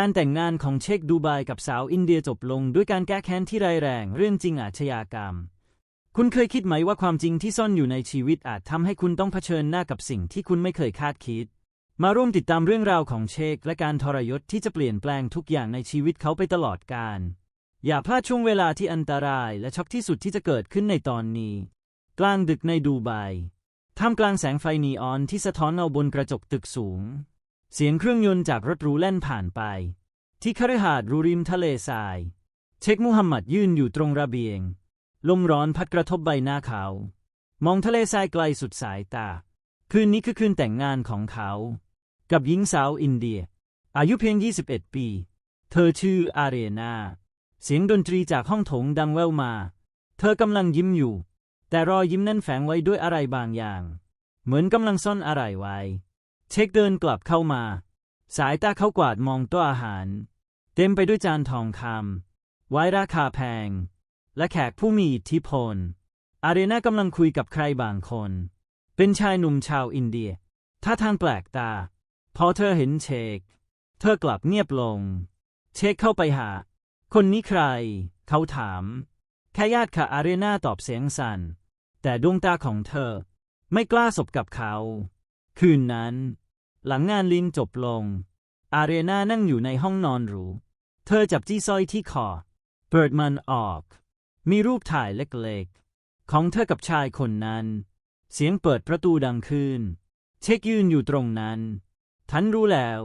การแต่งงานของเชคดูไบกับสาวอินเดียจบลงด้วยการแก้แค้นที่ร้ายแรง เรื่องจริงอาชญากรรม คุณเคยคิดไหมว่าความจริงที่ซ่อนอยู่ในชีวิตอาจทำให้คุณต้องเผชิญหน้ากับสิ่งที่คุณไม่เคยคาดคิด มาร่วมติดตามเรื่องราวของเชคและการทรยศที่จะเปลี่ยนแปลงทุกอย่างในชีวิตเขาไปตลอดกาลอย่าพลาดช่วงเวลาที่อันตรายและช็อกที่สุดที่จะเกิดขึ้นในตอนนี้ กลางดึกในดูไบท่ามกลางแสงไฟนีออนที่สะท้อนเงาบนกระจกตึกสูง เสียงเครื่องยนต์จากรถหรูแล่นผ่านไป ที่คฤหาสน์รูริมทะเลทราย เชคมุฮัมหมัดยืนอยู่ตรงระเบียง ลมร้อนพัดกระทบใบหน้าเขา มองทะเลทรายไกลสุดสายตา คืนนี้คือคืนแต่งงานของเขา กับหญิงสาวอินเดีย อายุเพียง 21 ปี เธอชื่ออาเรนา เสียงดนตรีจากห้องโถงดังแว่วมา เธอกำลังยิ้มอยู่ แต่รอยยิ้มนั้นแฝงไว้ด้วยอะไรบางอย่าง เหมือนกำลังซ่อนอะไรไว้ เช็คเดินกลับเข้ามา สายตาเขากวาดมองโต๊ะอาหาร เต็มไปด้วยจานทองคำไว้ราคาแพง และแขกผู้มีอิทธิพล อาเรนากำลังคุยกับใครบางคน เป็นชายหนุ่มชาวอินเดีย ท่าทางแปลกตา พอเธอเห็นเชค เธอกลับเงียบลง เชคเข้าไปหา คนนี้ใคร เขาถาม แค่ญาติค่ะอาเรนาตอบเสียงสัน่น แต่ดวงตาของเธอไม่กล้าสบกับเขา คืนนั้น หลังงานลิงจบลง อาเรนานั่งอยู่ในห้องนอนหรู เธอจับจี้สร้อยที่คอ เปิดมันออก มีรูปถ่ายเล็กๆ ของเธอกับชายคนนั้น เสียงเปิดประตูดังขึ้น เช็คยืนอยู่ตรงนั้น ทันรู้แล้ว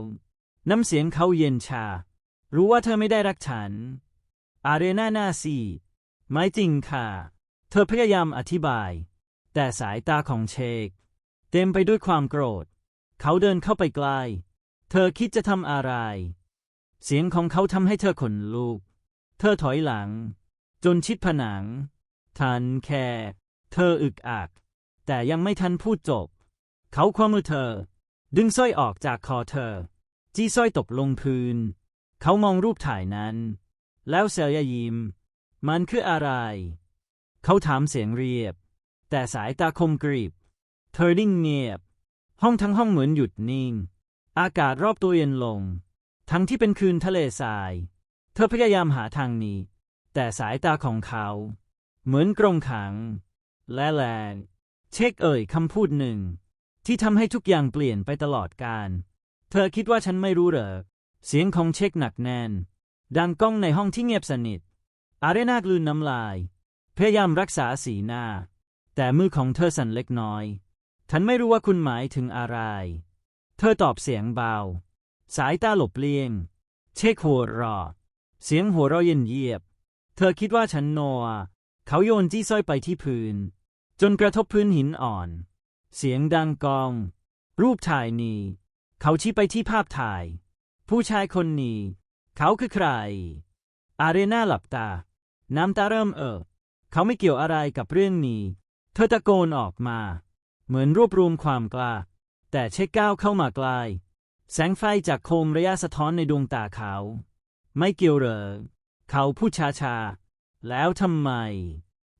น้ำเสียงเขาเย็นชา รู้ว่าเธอไม่ได้รักฉัน อาเรนาหน้าซีไม่จริงค่ะ เธอพยายามอธิบาย แต่สายตาของเชค เต็มไปด้วยความโกรธ เขาเดินเข้าไปใกล้เธอคิดจะทำอะไร เสียงของเขาทำให้เธอขนลุก เธอถอยหลัง จนชิดผนัง ทันแค่ เธออึกอัก แต่ยังไม่ทันพูดจบ เขาคว้ามือเธอ ดึงสร้อยออกจากคอเธอ จี้สร้อยตกลงพื้น เขามองรูปถ่ายนั้น แล้วเสียยิ้ม มันคืออะไร เขาถามเสียงเรียบ แต่สายตาคมกริบ เธอนิ่งเงียบ ห้องทั้งห้องเหมือนหยุดนิ่ง อากาศรอบตัวเย็นลง ทั้งที่เป็นคืนทะเลทราย เธอพยายามหาทางหนี้ แต่สายตาของเขา เหมือนกรงขัง และแรงเช็คเอ่ยคำพูดหนึ่ง ที่ทำให้ทุกอย่างเปลี่ยนไปตลอดกาลเธอคิดว่าฉันไม่รู้เหรอ เสียงของเช็คหนักแน่น ดังก้องในห้องที่เงียบสนิท อาเรนากลืนน้ำลาย พยายามรักษาสีหน้า แต่มือของเธอสั่นเล็กน้อย ฉันไม่รู้ว่าคุณหมายถึงอะไร เธอตอบเสียงเบา สายตาหลบเลี่ยง เช็คหัวเรอ เสียงหัวเราะเย็นเยียบ เธอคิดว่าฉันโนวเขาโยนจี้สร้อยไปที่พื้น จนกระทบพื้นหินอ่อน เสียงดังกอง รูปถ่ายนี้ เขาชี้ไปที่ภาพถ่าย ผู้ชายคนนี้ เขาคือใคร อาเรนาหลับตา น้ำตาเริ่มเอ่อเขาไม่เกี่ยวอะไรกับเรื่องนี้ เธอตะโกนออกมา เหมือนรวบรวมความกล้า แต่เช็คก้าวเข้ามาใกล้แสงไฟจากโคมระยะสะท้อนในดวงตาเขา ไม่เกี่ยวเหรอ เขาพูดช้าๆ แล้วทำไม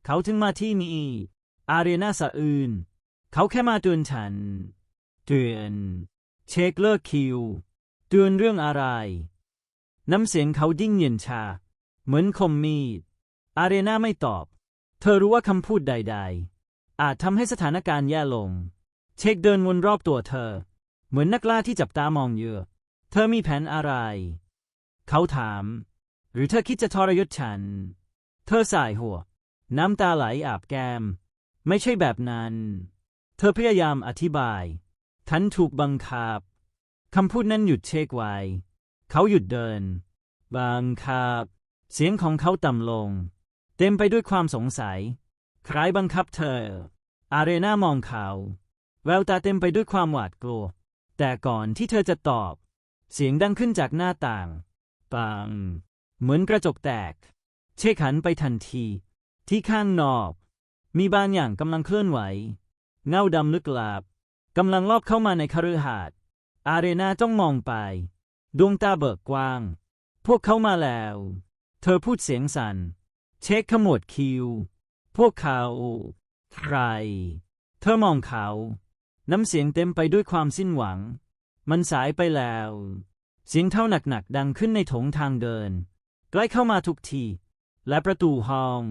เขาถึงมาที่นี่ อาเรนาสะอื่น เขาแค่มาเตือนฉัน เตือน เช็คเลิกคิว เตือนเรื่องอะไร น้ำเสียงเขาดิ้งเย็นชา เหมือนคมมีด อาเรนาไม่ตอบ เธอรู้ว่าคำพูดใด ๆ อาจทำให้สถานการณ์แย่ลง เช็คเดินวนรอบตัวเธอ เหมือนนักล่าที่จับตามองเยอะ เธอมีแผนอะไร เขาถาม หรือเธอคิดจะทรยศฉัน เธอสายหัว น้ำตาไหลอาบแก้ม ไม่ใช่แบบนั้น เธอพยายามอธิบายฉันถูกบังคับคำพูดนั้นหยุดเชคไว้ เขาหยุดเดิน บังคับ เสียงของเขาต่ำลง เต็มไปด้วยความสงสัย ใครบังคับเธอ อาเรนามองเขาแววตาเต็มไปด้วยความหวาดกลัว แต่ก่อนที่เธอจะตอบ เสียงดังขึ้นจากหน้าต่าง ปัง เหมือนกระจกแตก เชคหันไปทันที ที่ข้างนอก มีบางอย่างกำลังเคลื่อนไหว เงาดำลึกลับกำลังลอบเข้ามาในคฤหาสน์อาเรนาจ้องมองไป ดวงตาเบิกกว้าง พวกเขามาแล้ว เธอพูดเสียงสัน่น เช็คขมวดคิว พวกเขา ใคร เธอมองเขา น้ำเสียงเต็มไปด้วยความสิ้นหวัง มันสายไปแล้ว เสียงเท้าหนักๆดังขึ้นในโถงทางเดิน ใกล้เข้ามาทุกที และประตูห้อง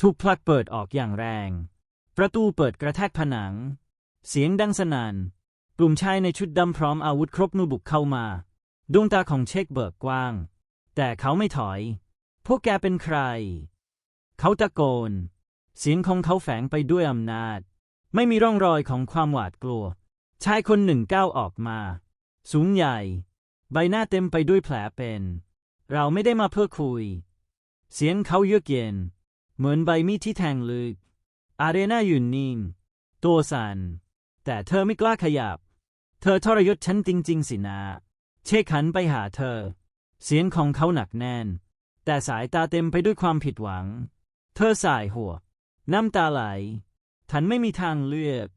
ถูกผลักเปิดออกอย่างแรง ประตูเปิดกระแทกผนัง เสียงดังสนั่นกลุ่มชายในชุดดำพร้อมอาวุธครบมือบุกเข้ามา ดวงตาของเชคเบิกกว้าง แต่เขาไม่ถอย พวกแกเป็นใคร เขาตะโกน เสียงของเขาแฝงไปด้วยอำนาจ ไม่มีร่องรอยของความหวาดกลัว ชายคนหนึ่งก้าวออกมา สูงใหญ่ ใบหน้าเต็มไปด้วยแผลเป็น เราไม่ได้มาเพื่อคุย เสียงเขาเยือกเย็น เหมือนใบมีดที่แทงลึก อาเรนายืนนิ่ง ตัวสัน่น แต่เธอไม่กล้าขยับ เธอทรยศฉันจริง ๆ สินะ เชคหันไปหาเธอ เสียงของเขาหนักแน่น แต่สายตาเต็มไปด้วยความผิดหวัง เธอสายหัว น้ำตาไหล ฉันไม่มีทางเลือก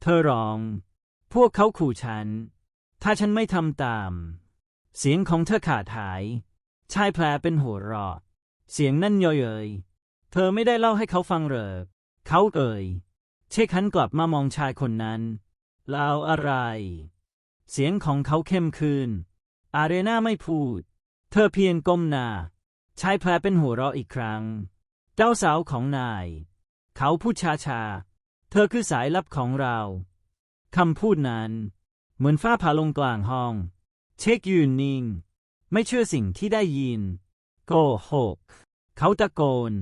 เธอร้อง พวกเขาขู่ฉัน ถ้าฉันไม่ทำตาม เสียงของเธอขาดหาย ชายแผลเป็นหัวเรอเสียงนั่นย่อยเอยเธอไม่ได้เล่าให้เขาฟังเหรอเขาเอ่ย เชคหันกลับมามองชายคนนั้นเล่าอะไร เสียงของเขาเข้มขึ้น อาเรนาไม่พูด เธอเพียงก้มหน้าชายแผลเป็นหัวเราะอีกครั้ง เจ้าสาวของนาย เขาพูดช้าๆ เธอคือสายลับของเราคำพูดนั้น เหมือนฟ้าผ่าลงกลางห้อง เช็คยืนนิ่ง ไม่เชื่อสิ่งที่ได้ยิน โกหก เขาตะโกน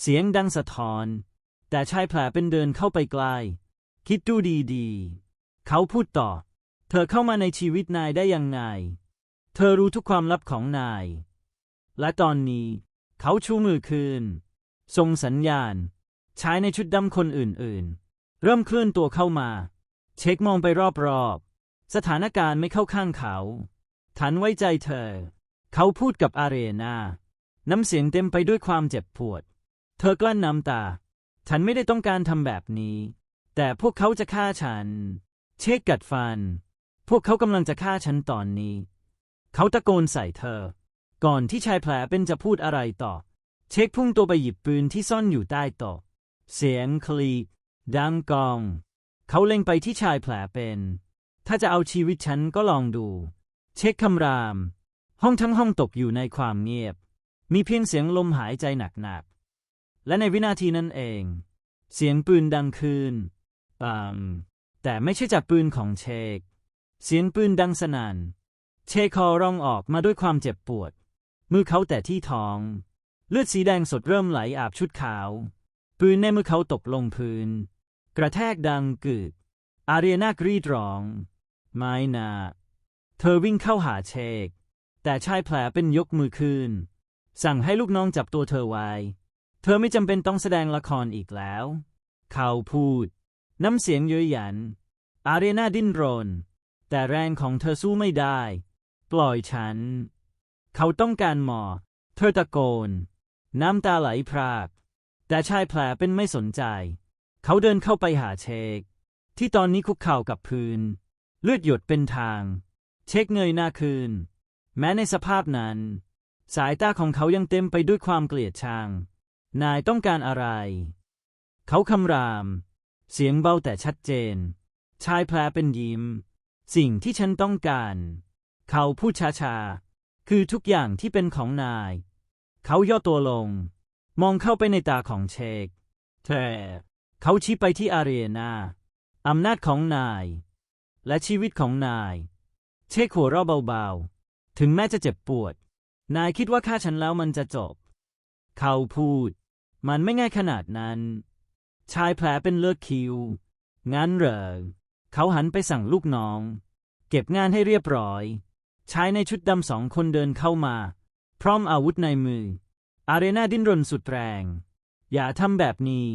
เสียงดังสะท้อน แต่ชายแผลเป็นเดินเข้าไปใกล คิดดูดีๆ เขาพูดต่อ เธอเข้ามาในชีวิตนายได้ยังไง เธอรู้ทุกความลับของนาย และตอนนี้ เขาชูมือคืนส่งสัญญาณ ชายในชุดดำคนอื่นๆ เริ่มเคลื่อนตัวเข้ามา เช็คมองไปรอบๆ สถานการณ์ไม่เข้าข้างเขา ทันไว้ใจเธอ เขาพูดกับอาเรนา น้ำเสียงเต็มไปด้วยความเจ็บปวด เธอกลั้นน้ำตา ฉันไม่ได้ต้องการทำแบบนี้ แต่พวกเขาจะฆ่าฉัน เช็คกัดฟัน พวกเขากำลังจะฆ่าฉันตอนนี้ เขาตะโกนใส่เธอ ก่อนที่ชายแผลเป็นจะพูดอะไรต่อ เช็คพุ่งตัวไปหยิบปืนที่ซ่อนอยู่ใต้โต๊ะ เสียงคลีดังกอง เขาเล็งไปที่ชายแผลเป็น ถ้าจะเอาชีวิตฉันก็ลองดู เช็คคำราม ห้องทั้งห้องตกอยู่ในความเงียบ มีเพียงเสียงลมหายใจหนักๆ และในวินาทีนั้นเอง เสียงปืนดังขึ้นปังแต่ไม่ใช่จากปืนของเชค เสียงปืนดังสนัน่น เชคคอร้องออกมาด้วยความเจ็บปวด มือเขาแต่ที่ท้อง เลือดสีแดงสดเริ่มไหลอาบชุดขาว ปืนในมือเขาตกลงพื้น กระแทกดังกึก อาเรียนากรีดร้อง ไม่นา เธอวิ่งเข้าหาเชคแต่ชายแผลเป็นยกมือขึ้น สั่งให้ลูกน้องจับตัวเธอไว้ เธอไม่จำเป็นต้องแสดงละครอีกแล้ว เขาพูด น้ำเสียงเย้ยหยัน อาเรียนาดิ้นรน แต่แรงของเธอสู้ไม่ได้ ปล่อยฉัน เขาต้องการหมอ เธอตะโกน น้ำตาไหลพราก แต่ชายแผลเป็นไม่สนใจ เขาเดินเข้าไปหาเชค ที่ตอนนี้คุกเข่ากับพื้น เลือดหยดเป็นทาง เชคเงยหน้าคืน แม้ในสภาพนั้น สายตาของเขายังเต็มไปด้วยความเกลียดชัง นายต้องการอะไร เขาคำราม เสียงเบาแต่ชัดเจน ชายแผลเป็นยิ้ม สิ่งที่ฉันต้องการ เขาพูดช้าๆ คือทุกอย่างที่เป็นของนาย เขาย่อตัวลง มองเข้าไปในตาของเชคแต่เขาชี้ไปที่อารีนาอำนาจของนาย และชีวิตของนาย เชคหัวเราะเบาๆ ถึงแม้จะเจ็บปวด นายคิดว่าฆ่าฉันแล้วมันจะจบ เขาพูด มันไม่ง่ายขนาดนั้น ชายแผลเป็นเลือดคิว งั้นเหรอ เขาหันไปสั่งลูกน้อง เก็บงานให้เรียบร้อย ชายในชุดดำสองคนเดินเข้ามา พร้อมอาวุธในมือ อาเรนาดิ้นรนสุดแรง อย่าทำแบบนี้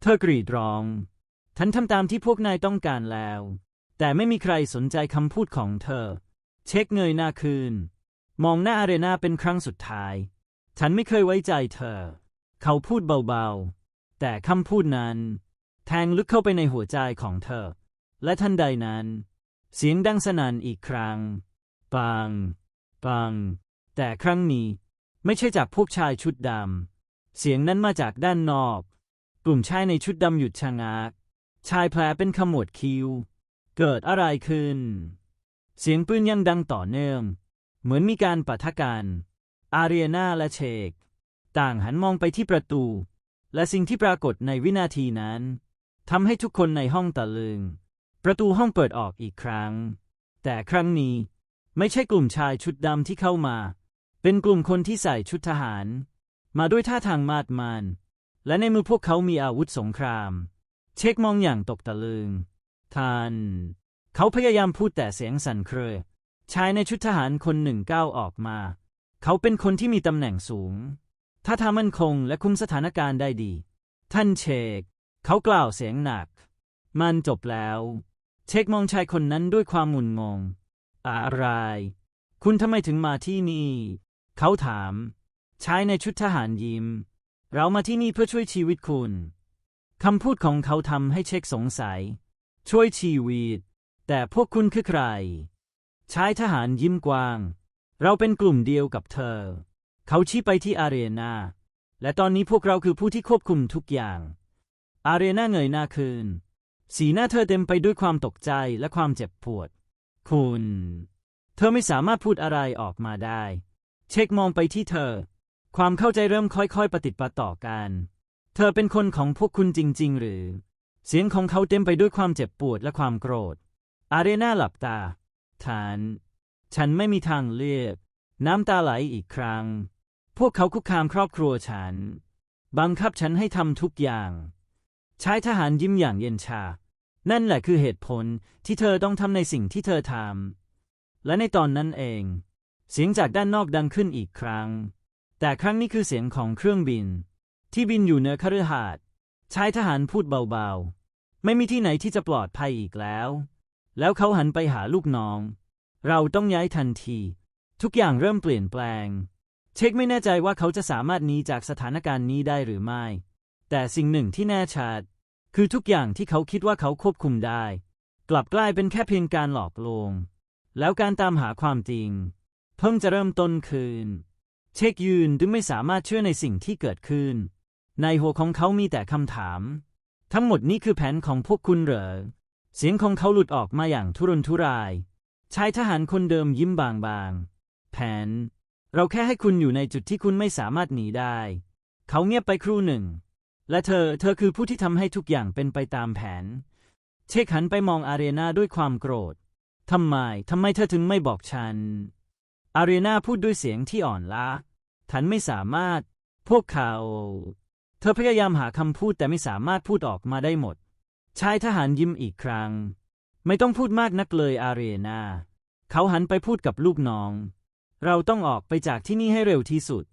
เธอกรีดร้อง ฉันทำตามที่พวกนายต้องการแล้ว แต่ไม่มีใครสนใจคำพูดของเธอ เช็คเงยหน้าคืน มองหน้าอาเรนาเป็นครั้งสุดท้าย ฉันไม่เคยไว้ใจเธอ เขาพูดเบาๆ แต่คำพูดนั้น แทงลึกเข้าไปในหัวใจของเธอ และทันใดนั้น เสียงดังสนั่นอีกครั้งปังปังแต่ครั้งนี้ ไม่ใช่จากพวกชายชุดดำ เสียงนั้นมาจากด้านนอก กลุ่มชายในชุดดำหยุดชะงัก ชายแผลเป็นขมวดคิ้ว เกิดอะไรขึ้น เสียงปืนยังดังต่อเนื่อง เหมือนมีการปะทะกัน อารีนาและเชก ต่างหันมองไปที่ประตู และสิ่งที่ปรากฏในวินาทีนั้นทำให้ทุกคนในห้องตะลึง ประตูห้องเปิดออกอีกครั้ง แต่ครั้งนี้ไม่ใช่กลุ่มชายชุดดำที่เข้ามา เป็นกลุ่มคนที่ใส่ชุดทหาร มาด้วยท่าทางมาดมาน และในมือพวกเขามีอาวุธสงคราม เช็คมองอย่างตกตะลึงท่าน เขาพยายามพูดแต่เสียงสั่นเครือชายในชุดทหารคนหนึ่งก้าวออกมา เขาเป็นคนที่มีตำแหน่งสูง ท่าทางมั่นคงและคุมสถานการณ์ได้ดี ท่านเชกเขากล่าวเสียงหนัก มันจบแล้ว เช็คมองชายคนนั้นด้วยความหมุนงง อะไร คุณทำไมถึงมาที่นี่ เขาถาม ชายในชุดทหารยิ้ม เรามาที่นี่เพื่อช่วยชีวิตคุณ คำพูดของเขาทำให้เช็คสงสัย ช่วยชีวิต แต่พวกคุณคือใคร ชายทหารยิ้มกว้าง เราเป็นกลุ่มเดียวกับเธอ เขาชี้ไปที่อาเรนาและตอนนี้พวกเราคือผู้ที่ควบคุมทุกอย่าง อาเรนาเงยหน้าคืน สีหน้าเธอเต็มไปด้วยความตกใจและความเจ็บปวด คุณ เธอไม่สามารถพูดอะไรออกมาได้ เช็คมองไปที่เธอ ความเข้าใจเริ่มค่อยๆ ปฏิดปะต่อกัน เธอเป็นคนของพวกคุณจริง ๆ หรือ เสียงของเขาเต็มไปด้วยความเจ็บปวดและความโกรธ อาเรนาหลับตาฐานฉันไม่มีทางเลือก น้ำตาไหลอีกครั้ง พวกเขาคุกคามครอบครัวฉัน บังคับฉันให้ทำทุกอย่าง ชายทหารยิ้มอย่างเย็นชา นั่นแหละคือเหตุผลที่เธอต้องทำในสิ่งที่เธอทำและในตอนนั้นเอง เสียงจากด้านนอกดังขึ้นอีกครั้ง แต่ครั้งนี้คือเสียงของเครื่องบิน ที่บินอยู่เหนือคฤหาสน์ชายทหารพูดเบาๆ ไม่มีที่ไหนที่จะปลอดภัยอีกแล้ว แล้วเขาหันไปหาลูกน้อง เราต้องย้ายทันที ทุกอย่างเริ่มเปลี่ยนแปลง เช็คไม่แน่ใจว่าเขาจะสามารถหนีจากสถานการณ์นี้ได้หรือไม่ แต่สิ่งหนึ่งที่แน่ชัด คือทุกอย่างที่เขาคิดว่าเขาควบคุมได้ กลับกลายเป็นแค่เพียงการหลอกลวง แล้วการตามหาความจริง พิ่งจะเริ่มต้นคืน เช็คยืนดึงไม่สามารถเชื่อในสิ่งที่เกิดขึ้น ในหัวของเขามีแต่คำถาม ทั้งหมดนี้คือแผนของพวกคุณเหรอ เสียงของเขาหลุดออกมาอย่างทุรนทุราย ชายทหารคนเดิมยิ้มบางๆ แผน เราแค่ให้คุณอยู่ในจุดที่คุณไม่สามารถหนีได้ เขาเงียบไปครู่หนึ่ง และเธอ เธอคือผู้ที่ทำให้ทุกอย่างเป็นไปตามแผน เชคหันไปมองอารีนาด้วยความโกรธทำไม ทำไมเธอถึงไม่บอกฉัน อารีนาพูดด้วยเสียงที่อ่อนล้าฉันไม่สามารถ พวกเขา เธอพยายามหาคำพูดแต่ไม่สามารถพูดออกมาได้หมด ชายทหารยิ้มอีกครั้ง ไม่ต้องพูดมากนักเลยอาเรนา เขาหันไปพูดกับลูกน้อง เราต้องออกไปจากที่นี่ให้เร็วที่สุด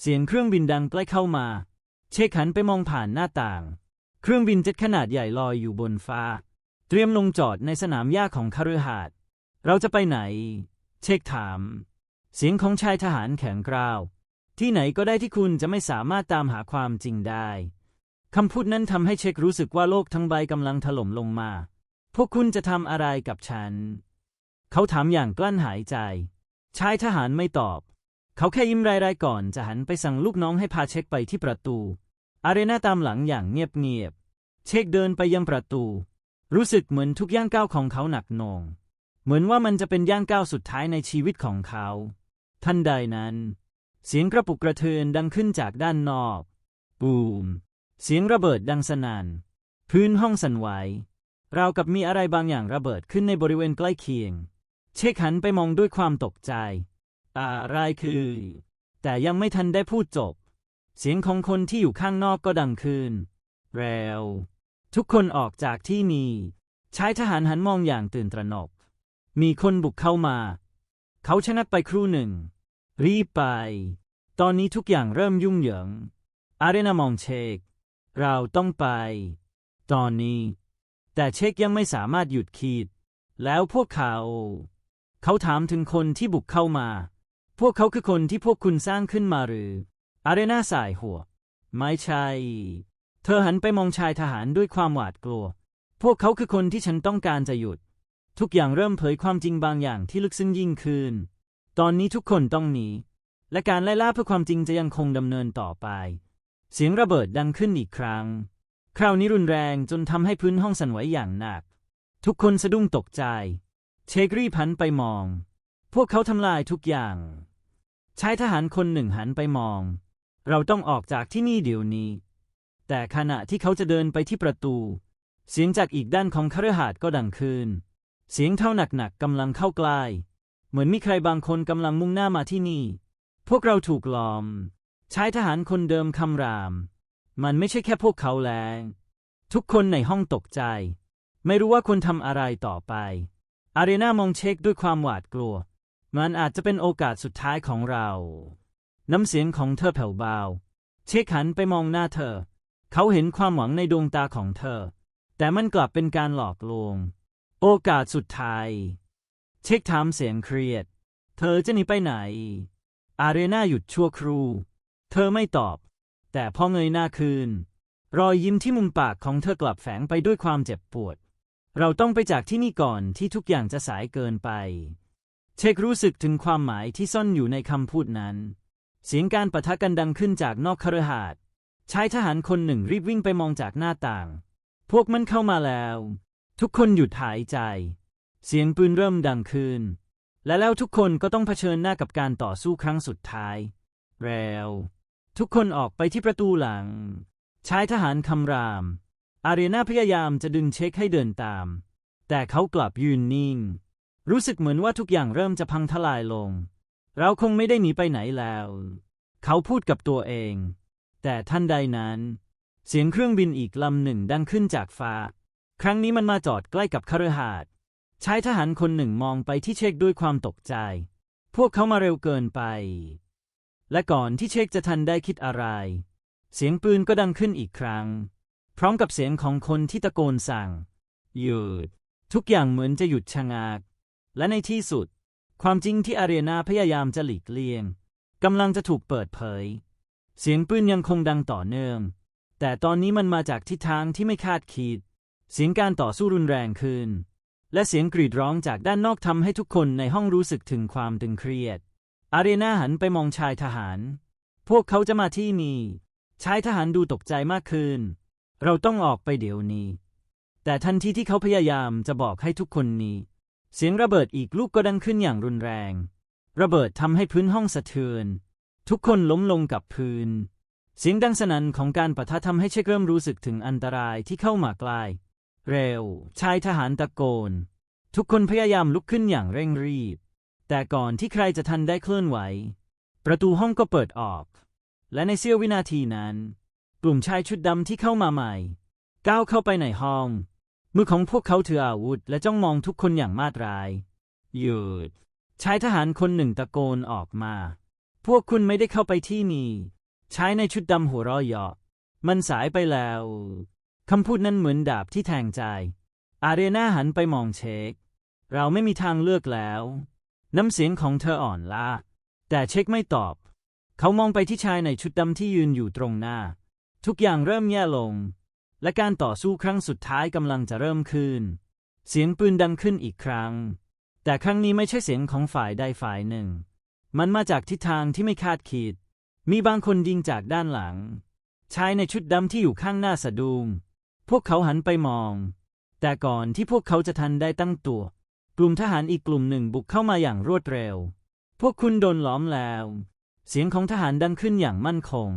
เสียงเครื่องบินดังใกล้เข้ามา เชคหันไปมองผ่านหน้าต่าง เครื่องบินเจ็ตขนาดใหญ่ลอยอยู่บนฟ้า เตรียมลงจอดในสนามหญ้าของคฤหาสน์เราจะไปไหน เชคถาม เสียงของชายทหารแข็งกร้าว ที่ไหนก็ได้ที่คุณจะไม่สามารถตามหาความจริงได้ คำพูดนั้นทำให้เช็ครู้สึกว่าโลกทั้งใบกำลังถล่มลงมา พวกคุณจะทำอะไรกับฉัน เขาถามอย่างกลั้นหายใจ ชายทหารไม่ตอบ เขาแค่ยิ้มรายๆก่อนจะหันไปสั่งลูกน้องให้พาเช็คไปที่ประตู อาเรนาตามหลังอย่างเงียบๆ เช็คเดินไปยังประตู รู้สึกเหมือนทุกย่างก้าวของเขาหนักหน่วง เหมือนว่ามันจะเป็นย่างก้าวสุดท้ายในชีวิตของเขา ทันใดนั้น เสียงกระปุกกระเทือนดังขึ้นจากด้านนอก บูม เสียงระเบิดดังสนั่นพื้นห้องสั่นไหวราวกับมีอะไรบางอย่างระเบิดขึ้นในบริเวณใกล้เคียง เชคหันไปมองด้วยความตกใจ อะไรคือ แต่ยังไม่ทันได้พูดจบ เสียงของคนที่อยู่ข้างนอกก็ดังขึ้นเร็วทุกคนออกจากที่นี่ชายทหารหันมองอย่างตื่นตระหนก มีคนบุกเข้ามา เขาชะงักไปครู่หนึ่ง รีบไป ตอนนี้ทุกอย่างเริ่มยุ่งเหยิง อาเรนามองเชค เราต้องไป ตอนนี้ แต่เชคยังไม่สามารถหยุดคิดแล้วพวกเขา เขาถามถึงคนที่บุกเข้ามา พวกเขาคือคนที่พวกคุณสร้างขึ้นมาหรือ อาเรนาสายหัว ไม่ใช่ เธอหันไปมองชายทหารด้วยความหวาดกลัว พวกเขาคือคนที่ฉันต้องการจะหยุด ทุกอย่างเริ่มเผยความจริงบางอย่างที่ลึกซึ้งยิ่งขึ้น ตอนนี้ทุกคนต้องหนี และการไล่ล่าเพื่อความจริงจะยังคงดำเนินต่อไป เสียงระเบิดดังขึ้นอีกครั้ง คราวนี้รุนแรงจนทำให้พื้นห้องสั่นไหวอย่างหนัก ทุกคนสะดุ้งตกใจ เชครีบหันไปมอง พวกเขาทำลายทุกอย่าง ชายทหารคนหนึ่งหันไปมอง เราต้องออกจากที่นี่เดี๋ยวนี้ แต่ขณะที่เขาจะเดินไปที่ประตู เสียงจากอีกด้านของคฤหาสน์ก็ดังขึ้น เสียงเท่าหนักๆกำลังเข้าใกล้ เหมือนมีใครบางคนกำลังมุ่งหน้ามาที่นี่ พวกเราถูกล้อม ชายทหารคนเดิมคำราม มันไม่ใช่แค่พวกเขาแล้ว ทุกคนในห้องตกใจ ไม่รู้ว่าควรทำอะไรต่อไป อารีนามองเช็คด้วยความหวาดกลัว มันอาจจะเป็นโอกาสสุดท้ายของเรา น้ำเสียงของเธอแผ่วเบา เช็คหันไปมองหน้าเธอ เขาเห็นความหวังในดวงตาของเธอ แต่มันกลับเป็นการหลอกลวง โอกาสสุดท้าย เช็คถามเสียงเครียด เธอจะหนีไปไหน อารีนาหยุดชั่วครู่ เธอไม่ตอบ แต่พอเงยหน้าคืน รอยยิ้มที่มุมปากของเธอกลับแฝงไปด้วยความเจ็บปวด เราต้องไปจากที่นี่ก่อนที่ทุกอย่างจะสายเกินไป เช็ครู้สึกถึงความหมายที่ซ่อนอยู่ในคำพูดนั้น เสียงการปะทะกันดังขึ้นจากนอกคฤหาสน์ชายทหารคนหนึ่งรีบวิ่งไปมองจากหน้าต่าง พวกมันเข้ามาแล้ว ทุกคนหยุดหายใจ เสียงปืนเริ่มดังขึ้น และแล้วทุกคนก็ต้องเผชิญหน้ากับการต่อสู้ครั้งสุดท้าย แล้วทุกคนออกไปที่ประตูหลัง ชายทหารคำราม อารีนาพยายามจะดึงเช็คให้เดินตาม แต่เขากลับยืนนิ่ง รู้สึกเหมือนว่าทุกอย่างเริ่มจะพังทลายลง เราคงไม่ได้หนีไปไหนแล้ว เขาพูดกับตัวเอง แต่ท่านใดนั้น เสียงเครื่องบินอีกลำหนึ่งดังขึ้นจากฟ้า ครั้งนี้มันมาจอดใกล้กับคฤหาสน์ ชายทหารคนหนึ่งมองไปที่เชคด้วยความตกใจ พวกเขามาเร็วเกินไป และก่อนที่เชคจะทันได้คิดอะไร เสียงปืนก็ดังขึ้นอีกครั้ง พร้อมกับเสียงของคนที่ตะโกนสั่ง หยุด ทุกอย่างเหมือนจะหยุดชะงัก และในที่สุด ความจริงที่อารีนาพยายามจะหลีกเลี่ยงกำลังจะถูกเปิดเผย เสียงปืนยังคงดังต่อเนื่อง แต่ตอนนี้มันมาจากทิศทางที่ไม่คาดคิด เสียงการต่อสู้รุนแรงขึ้น และเสียงกรีดร้องจากด้านนอกทำให้ทุกคนในห้องรู้สึกถึงความตึงเครียด อารีนาหันไปมองชายทหาร พวกเขาจะมาที่นี่ ชายทหารดูตกใจมากขึ้น เราต้องออกไปเดี๋ยวนี้ แต่ทันทีที่เขาพยายามจะบอกให้ทุกคนนี้ เสียงระเบิดอีกลูกก็ดังขึ้นอย่างรุนแรง ระเบิดทำให้พื้นห้องสะเทือน ทุกคนล้มลงกับพื้น เสียงดังสนั่นของการปะทะทำให้เชคเริ่มรู้สึกถึงอันตรายที่เข้ามาใกล้ เร็ว ชายทหารตะโกน ทุกคนพยายามลุกขึ้นอย่างเร่งรีบ แต่ก่อนที่ใครจะทันได้เคลื่อนไหว ประตูห้องก็เปิดออก และในเสี้ยววินาทีนั้น กลุ่มชายชุดดำที่เข้ามาใหม่ ก้าวเข้าไปในห้อง มือของพวกเขาถืออาวุธ และจ้องมองทุกคนอย่างมาดร้าย หยุด ชายทหารคนหนึ่งตะโกนออกมา พวกคุณไม่ได้เข้าไปที่นี่ชายในชุดดำหัวเราะเยาะมันสายไปแล้ว คำพูดนั้นเหมือนดาบที่แทงใจ อาเรนาหันไปมองเชค เราไม่มีทางเลือกแล้ว น้ำเสียงของเธออ่อนล้าแต่เชคไม่ตอบ เขามองไปที่ชายในชุดดำที่ยืนอยู่ตรงหน้า ทุกอย่างเริ่มแย่ลง และการต่อสู้ครั้งสุดท้ายกำลังจะเริ่มขึ้น เสียงปืนดังขึ้นอีกครั้ง แต่ครั้งนี้ไม่ใช่เสียงของฝ่ายใดฝ่ายหนึ่ง มันมาจากทิศทางที่ไม่คาดคิด มีบางคนยิงจากด้านหลัง ชายในชุดดำที่อยู่ข้างหน้าสะดุ้ง พวกเขาหันไปมอง แต่ก่อนที่พวกเขาจะทันได้ตั้งตัว กลุ่มทหารอีกกลุ่มหนึ่งบุกเข้ามาอย่างรวดเร็ว พวกคุณโดนล้อมแล้ว เสียงของทหารดังขึ้นอย่างมั่นคง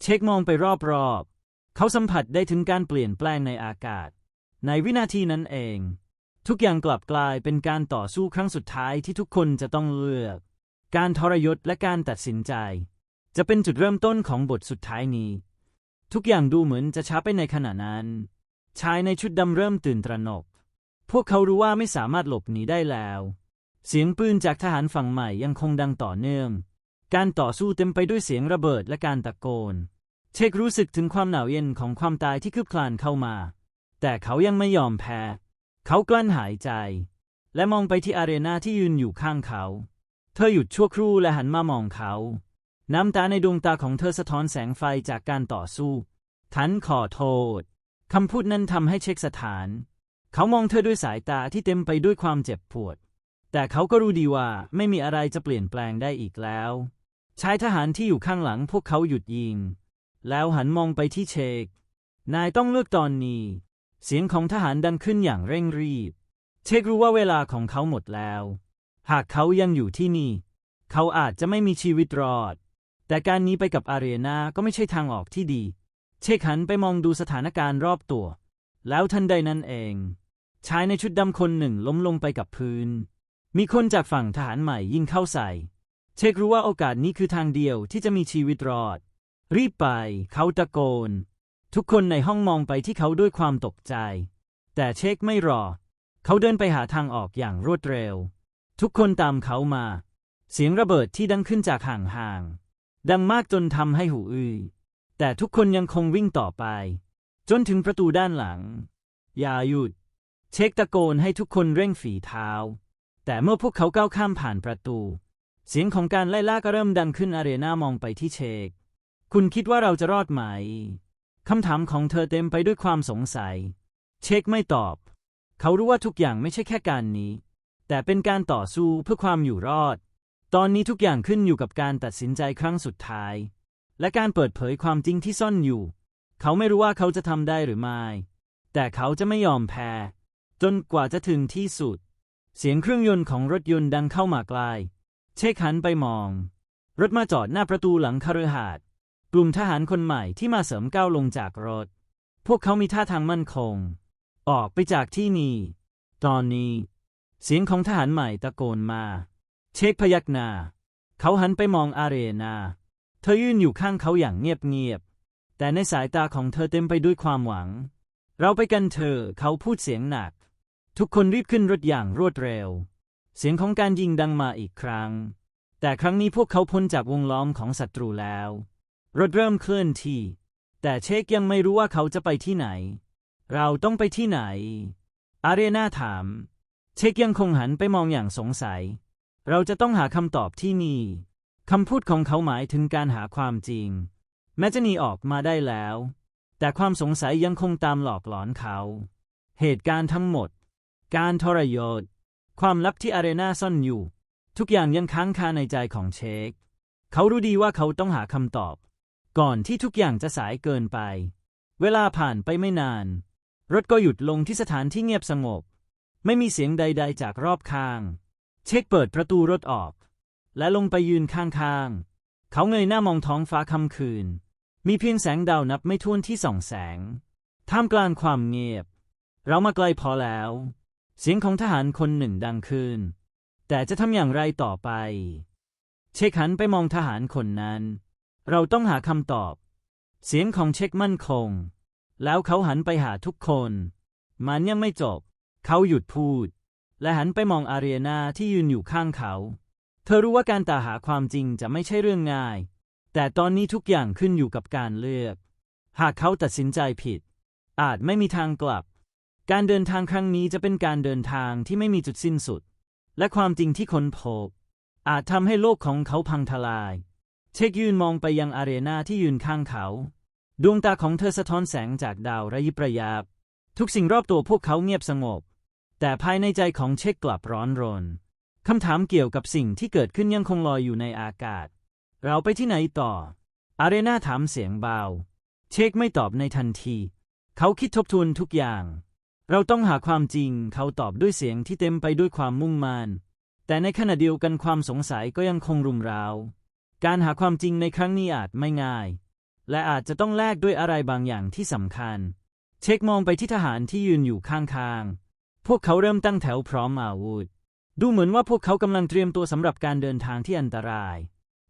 เช็คมองไปรอบๆ เขาสัมผัสได้ถึงการเปลี่ยนแปลงในอากาศ ในวินาทีนั้นเอง ทุกอย่างกลับกลายเป็นการต่อสู้ครั้งสุดท้ายที่ทุกคนจะต้องเลือก การทรยศและการตัดสินใจ จะเป็นจุดเริ่มต้นของบทสุดท้ายนี้ ทุกอย่างดูเหมือนจะช้าไปในขณะนั้น ชายในชุดดำเริ่มตื่นตระหนก พวกเขารู้ว่าไม่สามารถหลบหนีได้แล้ว เสียงปืนจากทหารฝั่งใหม่ยังคงดังต่อเนื่อง การต่อสู้เต็มไปด้วยเสียงระเบิดและการตะโกน เชครู้สึกถึงความหนาวเย็นของความตายที่คืบคลานเข้ามา แต่เขายังไม่ยอมแพ้ เขากลั้นหายใจ และมองไปที่อารีนาที่ยืนอยู่ข้างเขา เธอหยุดชั่วครู่และหันมามองเขา น้ำตาในดวงตาของเธอสะท้อนแสงไฟจากการต่อสู้ ทันขอโทษ คำพูดนั้นทำให้เช็คสถาน เขามองเธอด้วยสายตาที่เต็มไปด้วยความเจ็บปวด แต่เขาก็รู้ดีว่าไม่มีอะไรจะเปลี่ยนแปลงได้อีกแล้ว ชายทหารที่อยู่ข้างหลังพวกเขาหยุดยิง แล้วหันมองไปที่เชค นายต้องเลือกตอนนี้ เสียงของทหารดังขึ้นอย่างเร่งรีบ เชครู้ว่าเวลาของเขาหมดแล้ว หากเขายังอยู่ที่นี่ เขาอาจจะไม่มีชีวิตรอด แต่การหนี้ไปกับอารีนาก็ไม่ใช่ทางออกที่ดี เชคหันไปมองดูสถานการณ์รอบตัว แล้วทันใดนั้นเอง ชายในชุดดำคนหนึ่งล้มลงไปกับพื้น มีคนจากฝั่งทหารใหม่ยิงเข้าใส่ เชครู้ว่าโอกาสนี้คือทางเดียวที่จะมีชีวิตรอด รีบไป เขาตะโกน ทุกคนในห้องมองไปที่เขาด้วยความตกใจ แต่เชคไม่รอ เขาเดินไปหาทางออกอย่างรวดเร็ว ทุกคนตามเขามา เสียงระเบิดที่ดังขึ้นจากห่างๆ ดังมากจนทำให้หูอื้อแต่ทุกคนยังคงวิ่งต่อไป จนถึงประตูด้านหลัง อย่าหยุด เชคตะโกนให้ทุกคนเร่งฝีเท้า แต่เมื่อพวกเขาก้าวข้ามผ่านประตู เสียงของการไล่ล่าก็เริ่มดังขึ้นอาเรนามองไปที่เชค คุณคิดว่าเราจะรอดไหมคำถามของเธอเต็มไปด้วยความสงสัย เชคไม่ตอบ เขารู้ว่าทุกอย่างไม่ใช่แค่การนี้ แต่เป็นการต่อสู้เพื่อความอยู่รอด ตอนนี้ทุกอย่างขึ้นอยู่กับการตัดสินใจครั้งสุดท้าย และการเปิดเผยความจริงที่ซ่อนอยู่ เขาไม่รู้ว่าเขาจะทำได้หรือไม่ แต่เขาจะไม่ยอมแพ้ จนกว่าจะถึงที่สุด เสียงเครื่องยนต์ของรถยนต์ดังเข้ามาใกล เชคหันไปมอง รถมาจอดหน้าประตูหลังคฤหาสน์กลุ่มทหารคนใหม่ที่มาเสริมก้าวลงจากรถ พวกเขามีท่าทางมั่นคง ออกไปจากที่นี่ ตอนนี้ เสียงของทหารใหม่ตะโกนมา เชคพยักหน้า เขาหันไปมองอาเรนา เธอยืนอยู่ข้างเขาอย่างเงียบๆ แต่ในสายตาของเธอเต็มไปด้วยความหวัง เราไปกันเถอะเขาพูดเสียงหนัก ทุกคนรีบขึ้นรถอย่างรวดเร็ว เสียงของการยิงดังมาอีกครั้ง แต่ครั้งนี้พวกเขาพ้นจากวงล้อมของศัตรูแล้ว รถเริ่มเคลื่อนที่ แต่เชคยังไม่รู้ว่าเขาจะไปที่ไหน เราต้องไปที่ไหน อาเรนาถาม เชคยังคงหันไปมองอย่างสงสัย เราจะต้องหาคำตอบที่นี่คำพูดของเขาหมายถึงการหาความจริง แม้จะหนีออกมาได้แล้ว แต่ความสงสัยยังคงตามหลอกหลอนเขา เหตุการณ์ทั้งหมด การทรยศ ความลับที่อาเรนาซ่อนอยู่ ทุกอย่างยังค้างคาในใจของเชค เขารู้ดีว่าเขาต้องหาคำตอบ ก่อนที่ทุกอย่างจะสายเกินไป เวลาผ่านไปไม่นาน รถก็หยุดลงที่สถานที่เงียบสงบ ไม่มีเสียงใด ๆ จากรอบข้าง เช็คเปิดประตูรถออก และลงไปยืนข้างๆ เขาเงยหน้ามองท้องฟ้าค่ำคืน มีเพียงแสงดาวนับไม่ถ้วนที่ส่องแสง ท่ามกลางความเงียบ เรามาไกลพอแล้ว เสียงของทหารคนหนึ่งดังขึ้น แต่จะทำอย่างไรต่อไป เช็คหันไปมองทหารคนนั้น เราต้องหาคำตอบ เสียงของเช็คมั่นคง แล้วเขาหันไปหาทุกคน มันยังไม่จบ เขาหยุดพูด และหันไปมองอารีนาที่ยืนอยู่ข้างเขา เธอรู้ว่าการตาหาความจริงจะไม่ใช่เรื่องง่าย แต่ตอนนี้ทุกอย่างขึ้นอยู่กับการเลือก หากเขาตัดสินใจผิด อาจไม่มีทางกลับ การเดินทางครั้งนี้จะเป็นการเดินทางที่ไม่มีจุดสิ้นสุด และความจริงที่ค้นพบอาจทำให้โลกของเขาพังทลาย เชคยืนมองไปยังอารีนาที่ยืนข้างเขา ดวงตาของเธอสะท้อนแสงจากดาวระยิบระยับ ทุกสิ่งรอบตัวพวกเขาเงียบสงบ แต่ภายในใจของเช็คกลับร้อนรน คำถามเกี่ยวกับสิ่งที่เกิดขึ้นยังคงลอยอยู่ในอากาศ เราไปที่ไหนต่อ อารีนาถามเสียงเบา เช็คไม่ตอบในทันที เขาคิดทบทวนทุกอย่าง เราต้องหาความจริง เขาตอบด้วยเสียงที่เต็มไปด้วยความมุ่งมันแต่ในขณะเดียวกันความสงสัยก็ยังคงรุมเร้า การหาความจริงในครั้งนี้อาจไม่ง่าย และอาจจะต้องแลกด้วยอะไรบางอย่างที่สำคัญ เช็คมองไปที่ทหารที่ยืนอยู่ข้างๆ พวกเขาเริ่มตั้งแถวพร้อมอาวุธ ดูเหมือนว่าพวกเขากำลังเตรียมตัวสำหรับการเดินทางที่อันตราย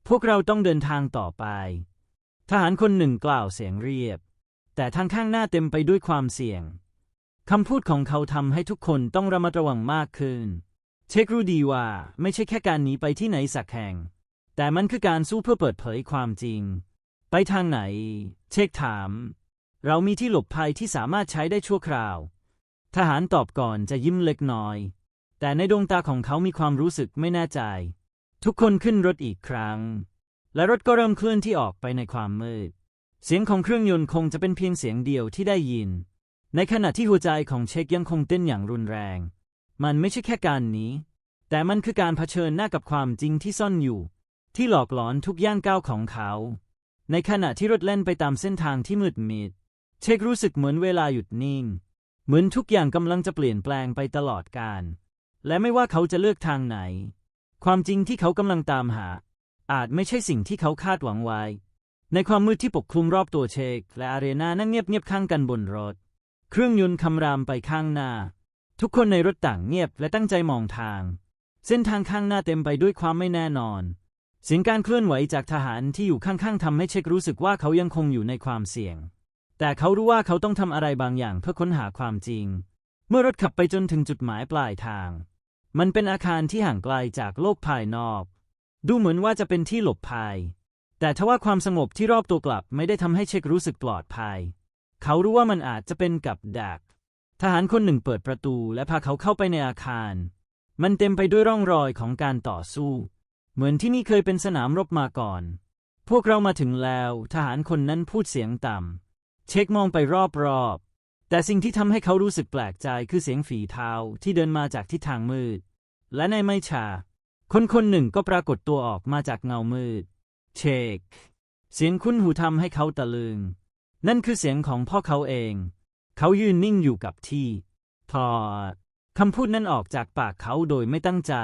พวกเราต้องเดินทางต่อไป ทหารคนหนึ่งกล่าวเสียงเรียบ แต่ทางข้างหน้าเต็มไปด้วยความเสี่ยงคำพูดของเขาทำให้ทุกคนต้องระมัดระวังมากขึ้น เช็ครู้ดีว่าไม่ใช่แค่การหนีไปที่ไหนสักแห่ง แต่มันคือการสู้เพื่อเปิดเผยความจริง ไปทางไหน เช็คถาม เรามีที่หลบภัยที่สามารถใช้ได้ชั่วคราว ทหารตอบก่อนจะยิ้มเล็กน้อย แต่ในดวงตาของเขามีความรู้สึกไม่แน่ใจ ทุกคนขึ้นรถอีกครั้ง และรถก็เริ่มเคลื่อนที่ออกไปในความมืด เสียงของเครื่องยนต์คงจะเป็นเพียงเสียงเดียวที่ได้ยิน ในขณะที่หัวใจของเช็คยังคงเต้นอย่างรุนแรง มันไม่ใช่แค่การหนี้ แต่มันคือการเผชิญหน้ากับความจริงที่ซ่อนอยู่ ที่หลอกหลอนทุกย่างก้าวของเขา ในขณะที่รถเล่นไปตามเส้นทางที่มืดมิด เช็ครู้สึกเหมือนเวลาหยุดนิ่ง เหมือนทุกอย่างกำลังจะเปลี่ยนแปลงไปตลอดกาลและไม่ว่าเขาจะเลือกทางไหน ความจริงที่เขากำลังตามหา อาจไม่ใช่สิ่งที่เขาคาดหวังไว้ ในความมืดที่ปกคลุมรอบตัวเชค และอาเรนานั่งเงียบๆข้างกันบนรถ เครื่องยนต์คำรามไปข้างหน้า ทุกคนในรถต่างเงียบและตั้งใจมองทาง เส้นทางข้างหน้าเต็มไปด้วยความไม่แน่นอน เสียงการเคลื่อนไหวจากทหารที่อยู่ข้างๆทำให้เชครู้สึกว่าเขายังคงอยู่ในความเสี่ยง แต่เขารู้ว่าเขาต้องทำอะไรบางอย่างเพื่อค้นหาความจริง เมื่อรถขับไปจนถึงจุดหมายปลายทาง มันเป็นอาคารที่ห่างไกลจากโลกภายนอก ดูเหมือนว่าจะเป็นที่หลบภัย แต่ทว่าความสงบที่รอบตัวกลับไม่ได้ทำให้เช็ครู้สึกปลอดภัย เขารู้ว่ามันอาจจะเป็นกับดัก ทหารคนหนึ่งเปิดประตูและพาเขาเข้าไปในอาคาร มันเต็มไปด้วยร่องรอยของการต่อสู้ เหมือนที่นี่เคยเป็นสนามรบมาก่อน พวกเรามาถึงแล้ว ทหารคนนั้นพูดเสียงต่ำ เช็คมองไปรอบๆ แต่สิ่งที่ทำให้เขารู้สึกแปลกใจคือเสียงฝีเท้าที่เดินมาจากทิศทางมืด และในไม่ช้าคนคนหนึ่งก็ปรากฏตัวออกมาจากเงามืด เชค เสียงคุ้นหูทำให้เขาตะลึง นั่นคือเสียงของพ่อเขาเอง เขายืนนิ่งอยู่กับที่พอคำพูดนั้นออกจากปากเขาโดยไม่ตั้งใจ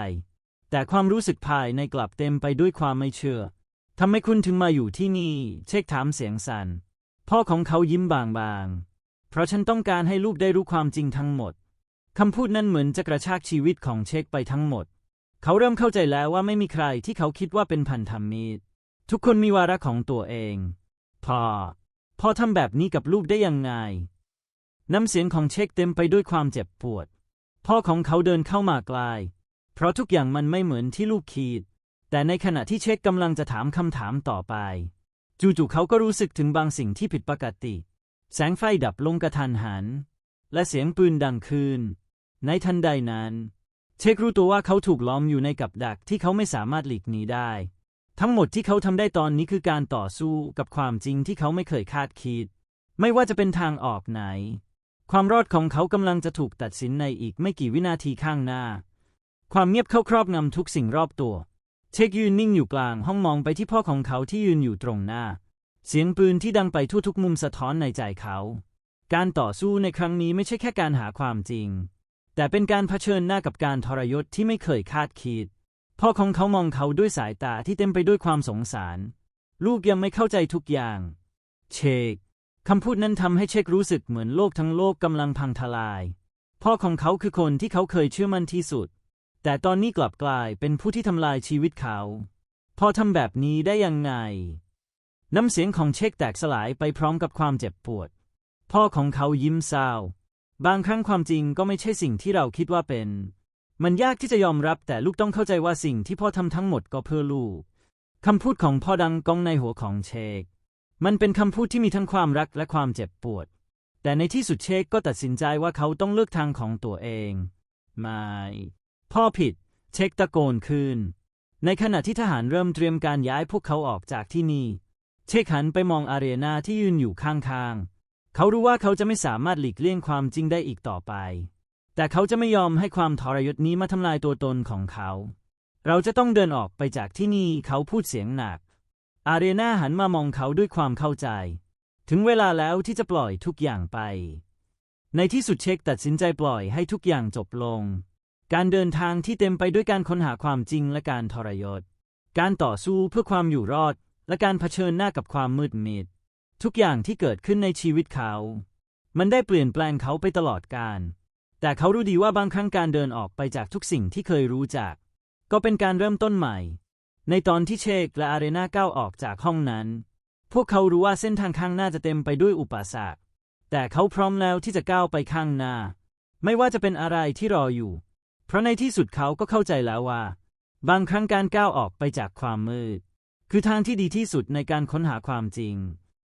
แต่ความรู้สึกภายในกลับเต็มไปด้วยความไม่เชื่อทำไมคุณถึงมาอยู่ที่นี่ เชคถามเสียงสัน่น พ่อของเขายิ้มบางๆ เพราะฉันต้องการให้ลูกได้รู้ความจริงทั้งหมด คำพูดนั้นเหมือนจะกระชากชีวิตของเช็คไปทั้งหมด เขาเริ่มเข้าใจแล้วว่าไม่มีใครที่เขาคิดว่าเป็นพันธมิตร ทุกคนมีวาระของตัวเอง พ่อ พ่อทำแบบนี้กับลูกได้ยังไง น้ำเสียงของเช็คเต็มไปด้วยความเจ็บปวด พ่อของเขาเดินเข้ามาใกล้เพราะทุกอย่างมันไม่เหมือนที่ลูกคิด แต่ในขณะที่เช็คกำลังจะถามคำถามต่อไป จู่ๆเขาก็รู้สึกถึงบางสิ่งที่ผิดปกติ แสงไฟดับลงกระทันหัน และเสียงปืนดังขึ้น ในทันใดนั้น เชครู้ตัวว่าเขาถูกล้อมอยู่ในกับดักที่เขาไม่สามารถหลีกหนีได้ ทั้งหมดที่เขาทำได้ตอนนี้คือการต่อสู้กับความจริงที่เขาไม่เคยคาดคิด ไม่ว่าจะเป็นทางออกไหน ความรอดของเขากำลังจะถูกตัดสินในอีกไม่กี่วินาทีข้างหน้า ความเงียบเข้าครอบงำทุกสิ่งรอบตัว เชคยืนนิ่งอยู่กลางห้องมองไปที่พ่อของเขาที่ยืนอยู่ตรงหน้า เสียงปืนที่ดังไปทั่วทุกมุมสะท้อนในใจเขา การต่อสู้ในครั้งนี้ไม่ใช่แค่การหาความจริง แต่เป็นการเผชิญหน้ากับการทรยศที่ไม่เคยคาดคิด พ่อของเขามองเขาด้วยสายตาที่เต็มไปด้วยความสงสาร ลูกยังไม่เข้าใจทุกอย่าง เชคคำพูดนั้นทำให้เชครู้สึกเหมือนโลกทั้งโลกกำลังพังทลาย พ่อของเขาคือคนที่เขาเคยเชื่อมั่นที่สุด แต่ตอนนี้กลับกลายเป็นผู้ที่ทำลายชีวิตเขา พอทำแบบนี้ได้ยังไง น้ำเสียงของเชคแตกสลายไปพร้อมกับความเจ็บปวด พ่อของเขายิ้มเศร้า บางครั้งความจริงก็ไม่ใช่สิ่งที่เราคิดว่าเป็น มันยากที่จะยอมรับแต่ลูกต้องเข้าใจว่าสิ่งที่พ่อทำทั้งหมดก็เพื่อลูกคำพูดของพ่อดังก้องในหัวของเชค มันเป็นคำพูดที่มีทั้งความรักและความเจ็บปวด แต่ในที่สุดเชคก็ตัดสินใจว่าเขาต้องเลือกทางของตัวเอง ไม่ พ่อผิด เช็คตะโกนขึ้นในขณะที่ทหารเริ่มเตรียมการย้ายพวกเขาออกจากที่นี่ เชคหันไปมองอาเรียนาที่ยืนอยู่ข้างๆ เขารู้ว่าเขาจะไม่สามารถหลีกเลี่ยงความจริงได้อีกต่อไป แต่เขาจะไม่ยอมให้ความทรยศนี้มาทำลายตัวตนของเขา เราจะต้องเดินออกไปจากที่นี่เขาพูดเสียงหนัก อาเรียนาหันมามองเขาด้วยความเข้าใจ ถึงเวลาแล้วที่จะปล่อยทุกอย่างไป ในที่สุดเชคตัดสินใจปล่อยให้ทุกอย่างจบลง การเดินทางที่เต็มไปด้วยการค้นหาความจริงและการทรยศ การต่อสู้เพื่อความอยู่รอด และการเผชิญหน้ากับความมืดมิด ทุกอย่างที่เกิดขึ้นในชีวิตเขา มันได้เปลี่ยนแปลงเขาไปตลอดกาล แต่เขารู้ดีว่าบางครั้งการเดินออกไปจากทุกสิ่งที่เคยรู้จัก ก็เป็นการเริ่มต้นใหม่ ในตอนที่เชคและอาเรนาก้าวออกจากห้องนั้น พวกเขารู้ว่าเส้นทางข้างหน้าจะเต็มไปด้วยอุปสรรค แต่เขาพร้อมแล้วที่จะก้าวไปข้างหน้า ไม่ว่าจะเป็นอะไรที่รออยู่ เพราะในที่สุดเขาก็เข้าใจแล้วว่า บางครั้งการก้าวออกไปจากความมืด คือทางที่ดีที่สุดในการค้นหาความจริง